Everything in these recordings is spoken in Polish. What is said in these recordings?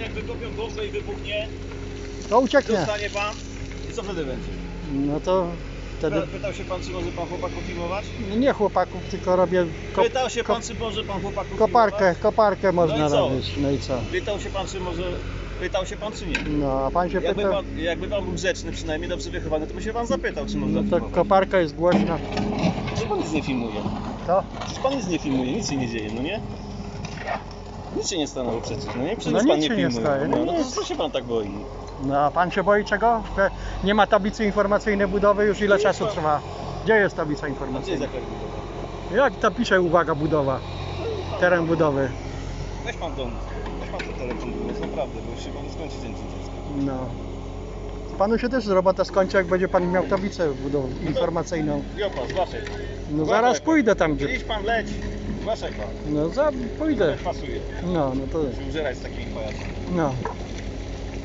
jak wykopią bombę i wybuchnie, To ucieknie. dostanie pan i co wtedy będzie? No to wtedy Py- Pytał się pan, czy może pan chłopaków filmować? nie chłopaków, tylko robię ko Pytał się pan, czy może pan chłopaków koparkę, filmować? koparkę można No i co? robić. No i co? Pytał się pan, czy może... Pytał się pan, czy nie? No, a pan się Jakby pyta, pan, jakby pan był grzeczny, przynajmniej dobrze wychowany, to by się pan zapytał, czy można no to filmować. koparka jest głośna. Przecież pan nic nie filmuje. To? Przecież pan nic nie filmuje, nic się nie dzieje, no nie? Nic się nie stanęło przecież, no nie? Przecież No nic pan nic nie się nie filmuje. staje, no, no no to nic. co się pan tak boi? No a pan się boi czego? Że nie ma tablicy informacyjnej budowy już ile czasu trwa? Gdzie jest tablica A gdzie jest informacyjna? jakaś budowa? Jak tam pisze uwaga budowa? Teren budowy. Weź pan dom, weź pan ten telefon, jest naprawdę, bo już się pan skończy dzień dziecka. No. Panu się też robota skończy, jak będzie pan miał tablicę budow- informacyjną. Pan, zgłaszaj pan. No zaraz pójdę tam, gdzie... Idź pan, leć. Zgłaszaj pan. No za... pójdę. Pasuje. No, no to... Użerać z takimi pajacami. No.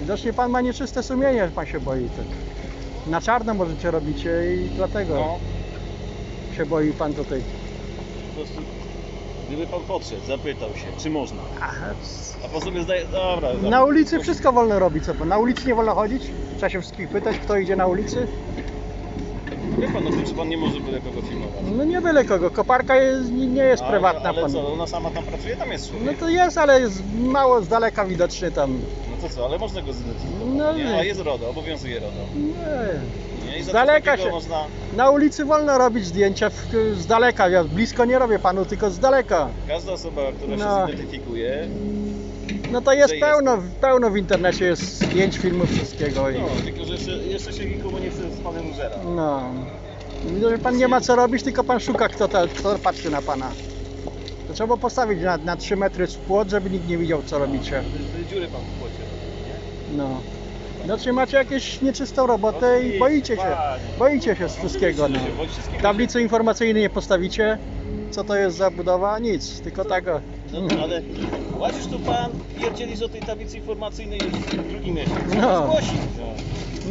Widocznie pan ma nieczyste sumienie, pan się boi tak. Na czarno możecie robicie i dlatego No, się boi pan tutaj. po prostu, gdyby pan podszedł, zapytał się, czy można. Aha. A po sobie zdaje, dobra. dobra. Na ulicy wszystko wolno robić, co pan? Na ulicy nie wolno chodzić? Trzeba się wszystkich pytać, kto idzie na ulicy? Wie pan o tym, czy pan nie może byle kogo filmować. No nie byle kogo, koparka jest, nie nie jest Ale- prywatna Ale pan. co, ona sama tam pracuje, tam jest człowiek. No to jest, ale jest mało z daleka widoczny tam. No to co, ale można go zidentyfikować, No nie? nie. A jest RODO, obowiązuje RODO. Nie. Nie? I Z za daleka takiego się- można... Na ulicy wolno robić zdjęcia w, z daleka. Ja blisko nie robię panu, tylko z daleka. Każda osoba, która No. się zidentyfikuje, No to jest Że jest. pełno, pełno w internecie jest zdjęć, filmów, wszystkiego. I, no, tylko że jeszcze, jeszcze się nikomu nie chce z panem użera. no. Widzę, że pan nie ma co robić, tylko pan szuka, kto, kto patrzy na pana. To trzeba było postawić na, na 3 metry płot, żeby nikt nie widział, co robicie. Te- te Dziury pan w płocie robi, nie? No. Znaczy macie jakieś nieczystą robotę i Oczywiście, boicie się. Boicie się z wszystkiego. No. Tablicy informacyjnej nie postawicie. Co to jest za budowa? Nic, tylko tego. No, ale łazisz tu pan, pierdzielisz o tej tablicy informacyjnej już drugi miesiąc. No. Zgłosić. No.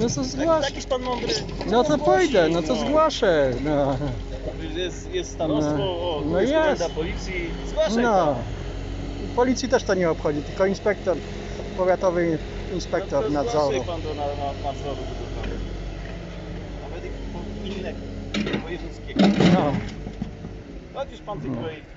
No to Tak, zgłasz. takiś pan mądry. No to zgłosi, pójdę, no to zgłaszę. No. Jest, jest starostwo, No. o, tu No jest jest. komenda policji. Zgłaszaj No. pan. Policji też to nie obchodzi, tylko inspektor, powiatowy inspektor No to nadzoru. Zgłaszaj pan do na, na, nadzoru budowlanego. Nawet i- innego, wojewódzkiego. No. Łazisz pan tych No. projektów.